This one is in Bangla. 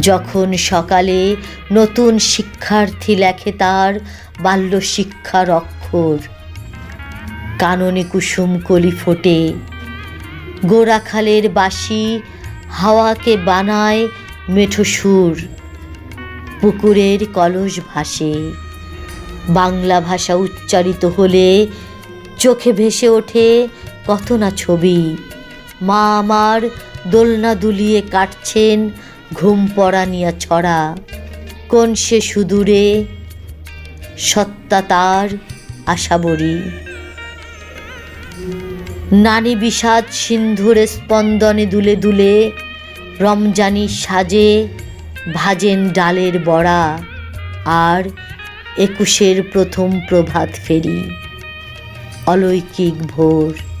যখন সকালে নতুন শিক্ষার্থী লেখে তার বাল্য শিক্ষার অক্ষর কাননে কুসুম কলি ফোটে। গোরাখালের বাসি হাওয়াকে বানায় মেঠো সুর। পুকুরের কলস ভাসে। বাংলা ভাষা উচ্চারিত হলে চোখে ভেসে ওঠে কত না ছবি। মা আমার দোলনা দুলিয়ে কাটছেন ঘুম পড়া পড়ানিয়া ছড়া, কোন সে সুদূরে সত্তা তার আশাবরী নানি বিষাদ সিন্ধুরে স্পন্দনে দুলে দুলে, রমজানি সাজে ভাজেন ডালের বড়া, আর একুশের প্রথম প্রভাত ফেরি, অলৌকিক ভোর।